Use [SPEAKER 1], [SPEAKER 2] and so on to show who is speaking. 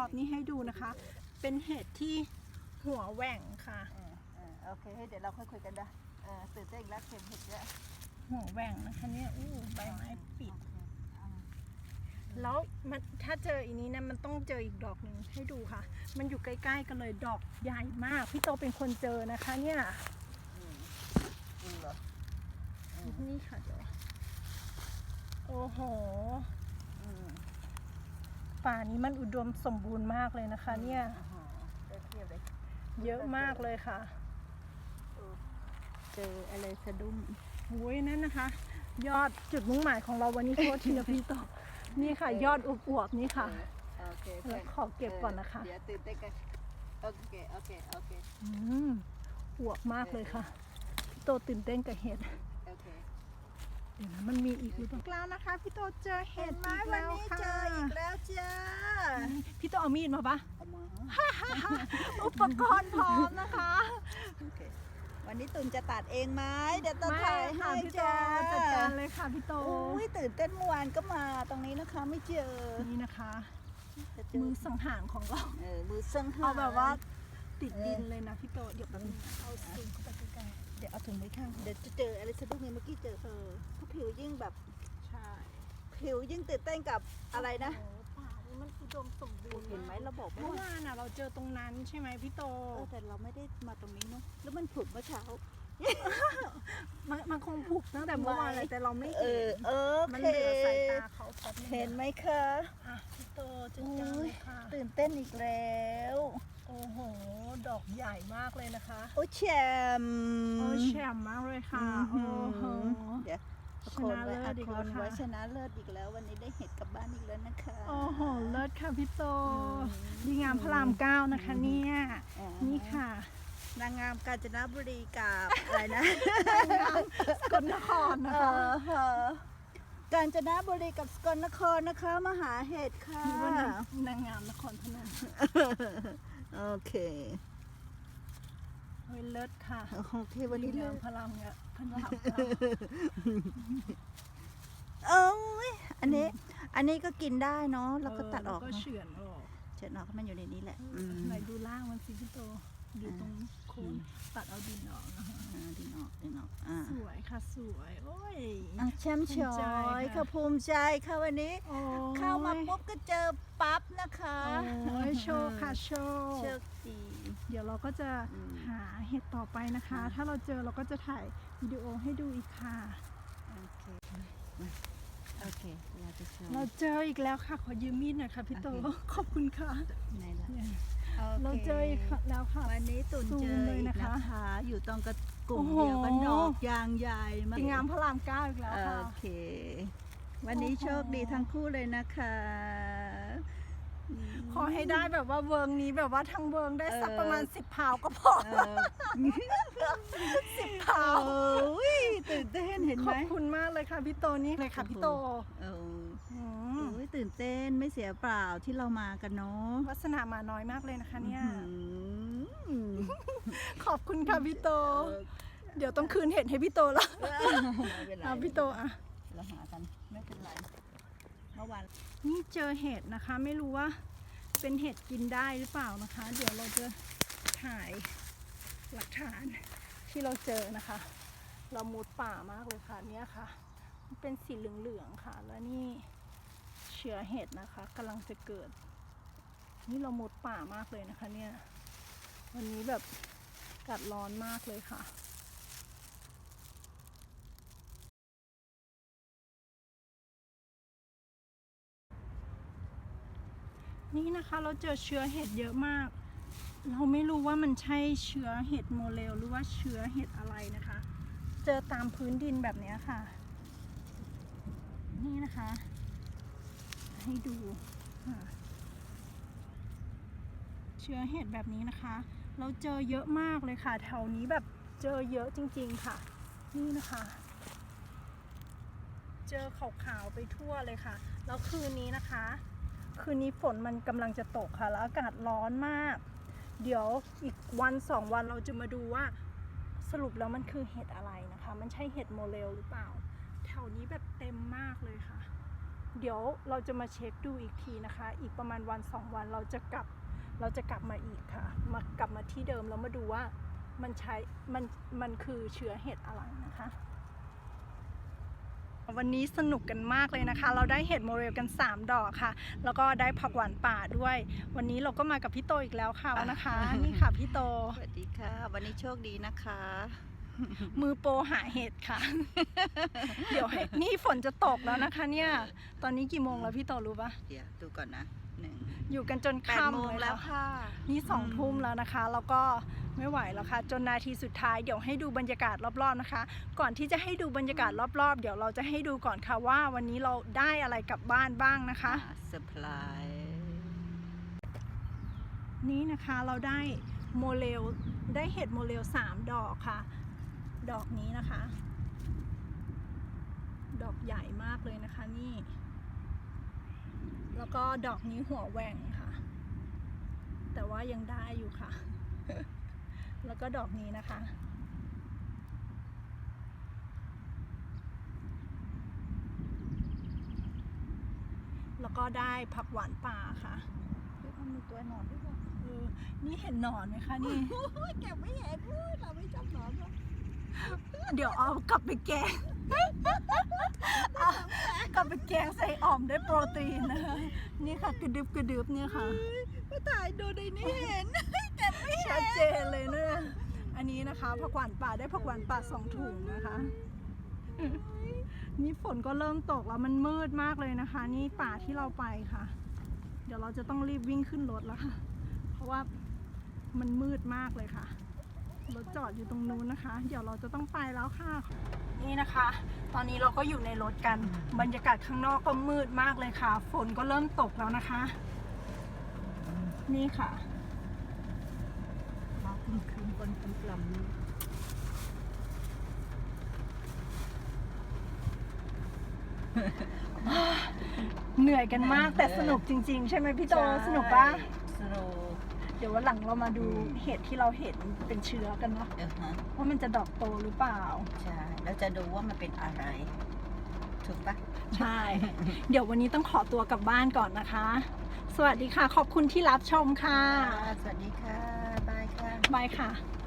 [SPEAKER 1] อีกรอบนี้ให้ดูนะคะ เป็นเห็ดที่หัวแหว่งค่ะ
[SPEAKER 2] เออเออโอเคเดี๋ยวเราค่อยคุยกันได้เออตื่นเต้นอีกแล้วเข็มเห็ดเยอะ
[SPEAKER 1] หัวแหว่งนะคะเนี่ยอู้ใบไม้ปิด แล้วมันถ้าเจออีนี้นะมันต้องเจออีกดอกหนึ่งให้ดูค่ะ มันอยู่ใกล้ๆกันเลยดอกใหญ่มาก พี่โตเป็นคนเจอนะคะเนี่ย
[SPEAKER 2] จริงเหรอ
[SPEAKER 1] นี่ค่ะเดี๋ยวโอ้โห
[SPEAKER 2] อืม
[SPEAKER 1] ป่านี้มันอุดมสมบูรณ์มากเลยนะคะ เนี่ย
[SPEAKER 2] อ๋อได้เทียบเลย
[SPEAKER 1] เยอะมากเลยค่ะ
[SPEAKER 2] เจออะไรสะดุ้ง
[SPEAKER 1] โอ้ยนั่นนะคะ ยอดจุดมุ่งหมายของเราวันนี้โคตรทีนะพี่โตนี่ค่ะ ยอดอวบๆนี่ค่ะ
[SPEAKER 2] เออโอเค
[SPEAKER 1] แล้วขอเก็บก่อนนะคะ
[SPEAKER 2] เดี๋ยวตื่นเต้นกันโอเคโอเคโอเค
[SPEAKER 1] อืมอวบมากเลยค่ะพี่โตตื่นเต้นกับเห็ด
[SPEAKER 2] โอเค
[SPEAKER 1] เดี๋ยวนะมันมีอีกหรือเปล่าแล้วนะคะพี่โตเจอเห็
[SPEAKER 2] เห็
[SPEAKER 1] ด
[SPEAKER 2] นไหม
[SPEAKER 1] อีก
[SPEAKER 2] วัน
[SPEAKER 1] แล้ว
[SPEAKER 2] นี้
[SPEAKER 1] ค่ะ
[SPEAKER 2] เจออีกแล้วจ้า
[SPEAKER 1] พี่โตเอามีดมาปะ
[SPEAKER 2] เอามา
[SPEAKER 1] อุปกรณ์พร้อมนะคะ
[SPEAKER 2] โอเควันนี้ตุนจะตัดเองไหมเดี๋ยวตุน
[SPEAKER 1] ไม่
[SPEAKER 2] ถ่าย
[SPEAKER 1] ค่ะ
[SPEAKER 2] ให้
[SPEAKER 1] พี่โต
[SPEAKER 2] จ้า
[SPEAKER 1] จัดการเลยค่ะพี่โต
[SPEAKER 2] อุ้ยตื่นเต้นเมื่อวานก็มาตรงนี้นะคะไม่เจอ
[SPEAKER 1] นี่นะคะ
[SPEAKER 2] จะเจอ
[SPEAKER 1] มือสังหารของเรา
[SPEAKER 2] เออมือสังหาร
[SPEAKER 1] เอาแบบว่า ติดดินเลยนะพี่โตเดี๋ยวแป๊บนึงนะเอาซูมเข้าไปใกล้
[SPEAKER 2] เดี๋ยวเอาถุงไว้ข้างเดี๋ยวจะเจออะไรสะดุ้งไงเมื่อกี้เจอ
[SPEAKER 1] ๆเออ
[SPEAKER 2] เพราะผิวยิ่งแบบ
[SPEAKER 1] ใช่
[SPEAKER 2] ผิวยิ่งตื่นเต้นกับอะไรนะ
[SPEAKER 1] โอ้ป่านี่มันอุดมสมบูรณ์
[SPEAKER 2] เห็นไหมเราบอก
[SPEAKER 1] เมื่อวานน่ะเราเจอตรงนั้นใช่ไหมพี่โต
[SPEAKER 2] เออแต่เราไม่ได้มาตรงนี้เนาะแล้วมันผุดเมื่อเช้า
[SPEAKER 1] มันมันคงผุกตั้งแต่เมื่อวานเลยแต่เราไม่
[SPEAKER 2] เอ
[SPEAKER 1] เห็
[SPEAKER 2] อนเออ
[SPEAKER 1] มัน
[SPEAKER 2] โอ
[SPEAKER 1] เห
[SPEAKER 2] เค
[SPEAKER 1] ลือสายตาเขาแป๊บนึง
[SPEAKER 2] เห็นไหมคะ
[SPEAKER 1] อะพี่โตจัดการเลยค่ะ
[SPEAKER 2] ตื่นเต้นอีกแล้ว
[SPEAKER 1] โอ้โห ดอกใหญ่มากเลยนะคะ
[SPEAKER 2] โอ้แชม
[SPEAKER 1] โอ้แฉ่ำมากเลยค่ะ โอ้โห
[SPEAKER 2] เดี๋ยว
[SPEAKER 1] ชนะเลิศอีกแล้วค่ะ
[SPEAKER 2] ไว้ชนะเลิศอีกแล้ว วันนี้ได้เห็ดกลับบ้านอีกแล้วนะคะ
[SPEAKER 1] โอ้โห เลิศค่ะพี่โต
[SPEAKER 2] อืม
[SPEAKER 1] ดีงามพระรามเก้านะคะเนี่ย
[SPEAKER 2] อ๋อ
[SPEAKER 1] นี่ค่ะ
[SPEAKER 2] นางงามกาญจนบุรีกับอะไรนะ
[SPEAKER 1] สกลนครนะ
[SPEAKER 2] เอ
[SPEAKER 1] คะ
[SPEAKER 2] อเออกาญจนบุรีกับสกลนครนะคะมาหาเห็ดค่ะ
[SPEAKER 1] นี่ว่านางนางงามนครพนม
[SPEAKER 2] โอเค
[SPEAKER 1] เฮ้ยเลิศค่ะ
[SPEAKER 2] โอเควันนี้
[SPEAKER 1] ดี
[SPEAKER 2] เลิ
[SPEAKER 1] งาม
[SPEAKER 2] ก
[SPEAKER 1] พระรามเนี่ยพระรามเก้า
[SPEAKER 2] เอ้ยอันนี้ อันนี้ก็กินได้เนาะแล้วก็ตัดออก
[SPEAKER 1] เแล้วก็
[SPEAKER 2] เนอะ
[SPEAKER 1] เฉือนออก
[SPEAKER 2] เฉือนออกให้มันอยู่ในนี้แหละอืม
[SPEAKER 1] ไหนดูล่างมันสิพี่โตอยู่ตรงโคนตัดเอาดินออกนะคะ
[SPEAKER 2] อ่าดึงออกดึงออกอ่า
[SPEAKER 1] สวยค่ะสวย โอ้ย
[SPEAKER 2] อะแชมป์ช
[SPEAKER 1] ภูมิใจ
[SPEAKER 2] อย
[SPEAKER 1] ค่ะ
[SPEAKER 2] ค่ะภูมิใจค่ะวันนี้
[SPEAKER 1] โอ้ย
[SPEAKER 2] เข้ามาปุ๊บก็เจอปั๊บนะคะ
[SPEAKER 1] โอ้ยโชว์ค่ะโชว์
[SPEAKER 2] โชคดี
[SPEAKER 1] เดี๋ยวเราก็จะ
[SPEAKER 2] อืม
[SPEAKER 1] หาเห็ดต่อไปนะคะ
[SPEAKER 2] อืม
[SPEAKER 1] ถ้าเราเจอเราก็จะถ่ายวิดีโอให้ดูอีกค่ะ
[SPEAKER 2] โอเคมาโอเค เราจะโชว์
[SPEAKER 1] เราเจออีกแล้วค่ะ ขอยืมมีดหน่อยค่ะพี่โต
[SPEAKER 2] โอเค
[SPEAKER 1] ขอบคุณค่ะ
[SPEAKER 2] ไหนล่ะ
[SPEAKER 1] เนี่ย
[SPEAKER 2] โค
[SPEAKER 1] เราเจออีกแล้วค่ะ
[SPEAKER 2] วันนี้ตุ่น
[SPEAKER 1] ซูม
[SPEAKER 2] เจอ
[SPEAKER 1] เลย
[SPEAKER 2] อีก
[SPEAKER 1] นะคะ
[SPEAKER 2] นะคะ อยู่ตรงกับ กลุ่มเดียวกันดอกยางใหญ่มาก
[SPEAKER 1] งามพระรามเก้าอีกแล้วค่ะ
[SPEAKER 2] โอเค วันนี้
[SPEAKER 1] โช
[SPEAKER 2] คดีทั้งคู่เลยนะคะ
[SPEAKER 1] ขอให้ได้แบบว่าเวิร์งนี้แบบว่าทั้งเวิร์งได้สัก
[SPEAKER 2] เออ
[SPEAKER 1] ประมาณสิบพาวก็พอ
[SPEAKER 2] เออ
[SPEAKER 1] สิบพาว
[SPEAKER 2] โอ้ยตื่นเต้นเห็น
[SPEAKER 1] ข
[SPEAKER 2] ไหม
[SPEAKER 1] อบคุณมากเลยค่ะพี่โตนี่เลยค่ะพี่โต
[SPEAKER 2] เออ
[SPEAKER 1] อืม
[SPEAKER 2] โอ้ยตื่นเต้นไม่เสียเปล่าที่เรามากันเนาะ
[SPEAKER 1] วัสนามาน้อยมากเลยนะคะเนี่ย
[SPEAKER 2] อืม
[SPEAKER 1] ขอบคุณค่ะพี่โต
[SPEAKER 2] เออ
[SPEAKER 1] เดี๋ยวต้องคืนเห็ดให้พี่โตละ
[SPEAKER 2] ไม่เป็นไร
[SPEAKER 1] เอาพี่โตอะ
[SPEAKER 2] เราหากันไม่เป็นไรเมื่อวาน
[SPEAKER 1] นี่เจอเห็ดนะคะ ไม่รู้ว่าเป็นเห็ดกินได้หรือเปล่านะคะ เดี๋ยวเราจะถ่ายหลักฐานที่เราเจอนะคะ เรามุดป่ามากเลยค่ะเนี่ยค่ะ มันเป็นสีเหลืองๆค่ะ แล้วนี่เชื้อเห็ดนะคะกำลังจะเกิด นี่เรามุดป่ามากเลยนะคะเนี่ย วันนี้แบบกัดร้อนมากเลยค่ะ นี่นะคะเราเจอเชื้อเห็ดเยอะมาก เราไม่รู้ว่ามันใช่เชื้อเห็ดโมเลลหรือว่าเชื้อเห็ดอะไรนะคะ เจอตามพื้นดินแบบนี้ค่ะ นี่นะคะ ให้ดูเชื้อเห็ดแบบนี้นะคะ เราเจอเยอะมากเลยค่ะ แถวนี้แบบเจอเยอะจริง ๆค่ะ นี่นะคะ เจอขาวๆไปทั่วเลยค่ะ แล้วคืนนี้นะคะ คืนนี้ฝนมันกำลังจะตกค่ะ แล้วอากาศร้อนมาก เดี๋ยวอีกวันสองวันเราจะมาดูว่าสรุปแล้วมันคือเห็ดอะไรนะคะ มันใช่เห็ดโมเลลหรือเปล่า แถวนี้แบบเต็มมากเลยค่ะ เดี๋ยวเราจะมาเช็คดูอีกทีนะคะ อีกประมาณวันสองวันเราจะกลับ เราจะกลับมาอีกค่ะ มากลับมาที่เดิมแล้วมาดูว่ามันใช้ มัน มันคือเชื้อเห็ดอะไรนะคะ วันนี้สนุกกันมากเลยนะคะ เราได้เห็ดโมเรลกัน 3 ดอกค่ะ แล้วก็ได้ผักหวานป่าด้วย วันนี้เราก็มากับพี่โตอีกแล้วค่ะนะคะ นี่ค่ะพี่โต
[SPEAKER 2] สวัสดีค่ะ วันนี้โชคดีนะคะ
[SPEAKER 1] มือโปรหาเห็ดค่ะ เดี๋ยวให้นี่ฝนจะตกแล้วนะคะ เนี่ย ตอนนี้กี่โมงแล้วพี่โตรู้ปะ
[SPEAKER 2] เดี๋ยวดูก่อนนะหนึ่ง
[SPEAKER 1] อยู่กันจน
[SPEAKER 2] แปดโม
[SPEAKER 1] ค่ำ
[SPEAKER 2] ง
[SPEAKER 1] เลย
[SPEAKER 2] แล้ว
[SPEAKER 1] ค่ะ
[SPEAKER 2] ค่ะ
[SPEAKER 1] นี่สองทุ่มแล้วนะคะ แล้วก็ ไม่ไหวแล้วค่ะ จนนาทีสุดท้ายเดี๋ยวให้ดูบรรยากาศรอบๆนะคะ ก่อนที่จะให้ดูบรรยากาศรอบๆ เดี๋ยวเราจะให้ดูก่อนค่ะว่าวันนี้เราได้อะไรกลับบ้านบ้างนะคะ
[SPEAKER 2] เซอร์ไพรส์
[SPEAKER 1] นี่นะคะเราได้โมเลลได้เห็ดโมเลลสามดอกค่ะ ดอกนี้นะคะ ดอกใหญ่มากเลยนะคะนี่ แล้วก็ดอกนี้หัวแหว่งค่ะ แต่ว่ายังได้อยู่ค่ะ แล้วก็ดอกนี้นะคะ แล้วก็ได้ผักหวานป่าค่ะ
[SPEAKER 2] เฮ้ยมันมีตัวหนอนด้วยว่ะ
[SPEAKER 1] เออนี่เห็นหนอนไหมคะนี่
[SPEAKER 2] โอ้ยแกไม่เห็นเว้ยเราไม่จำหนอนหรอก
[SPEAKER 1] เดี๋ยวเอากลับไปแกงเอากลับไปแกงใส่อ่อมได้โปรตีนนะคะนี่ค่ะกระดึบกระดึบเนี่ยค่ะ
[SPEAKER 2] มาถ่ายดูในนี้เห็น
[SPEAKER 1] ชัดเจนเลยเนี่ยอั นนี้นะคะผักหวานป่าได้ผักหวานป่าสองถุงนะคะ นี่ฝนก็เริ่มตกแล้วมันมืดมากเลยนะคะ นี่ป่าที่เราไปค่ะ เดี๋ยวเราจะต้องรีบวิ่งขึ้นรถแล้วค่ะ เพราะว่ามันมืดมากเลยค่ะรถจอดอยู่ตรงนู้นนะคะ เดี๋ยวเราจะต้องไปแล้วค่ะ นี่นะคะ ตอนนี้เราก็อยู่ในรถกัน บรรยากาศข้างนอกก็มืดมากเลยค่ะ ฝนก็เริ่มตกแล้วนะคะ นี่ค่ะ
[SPEAKER 2] มาคืนคืน บนกำลัง
[SPEAKER 1] เหนื่อยกันมากแต่สนุกจริง ๆ ใช่ไหมพี่โตสนุกปะ
[SPEAKER 2] สนุก
[SPEAKER 1] เดี๋ยววันหลังเรามาดูเห็ดที่เราเห็นเป็นเชื้อกันเนาะ
[SPEAKER 2] เออฮะ
[SPEAKER 1] ว่ามันจะดอกโตหรือเปล่า
[SPEAKER 2] ใช่แล้วจะดูว่ามันเป็นอะไร ถูกปะ
[SPEAKER 1] ใช่ เดี๋ยววันนี้ต้องขอตัวกลับบ้านก่อนนะคะ สวัสดีค่ะ ขอบคุณที่รับชมค่ะ
[SPEAKER 2] สวัสดีค่ะ บายค่ะ
[SPEAKER 1] บายค่ะ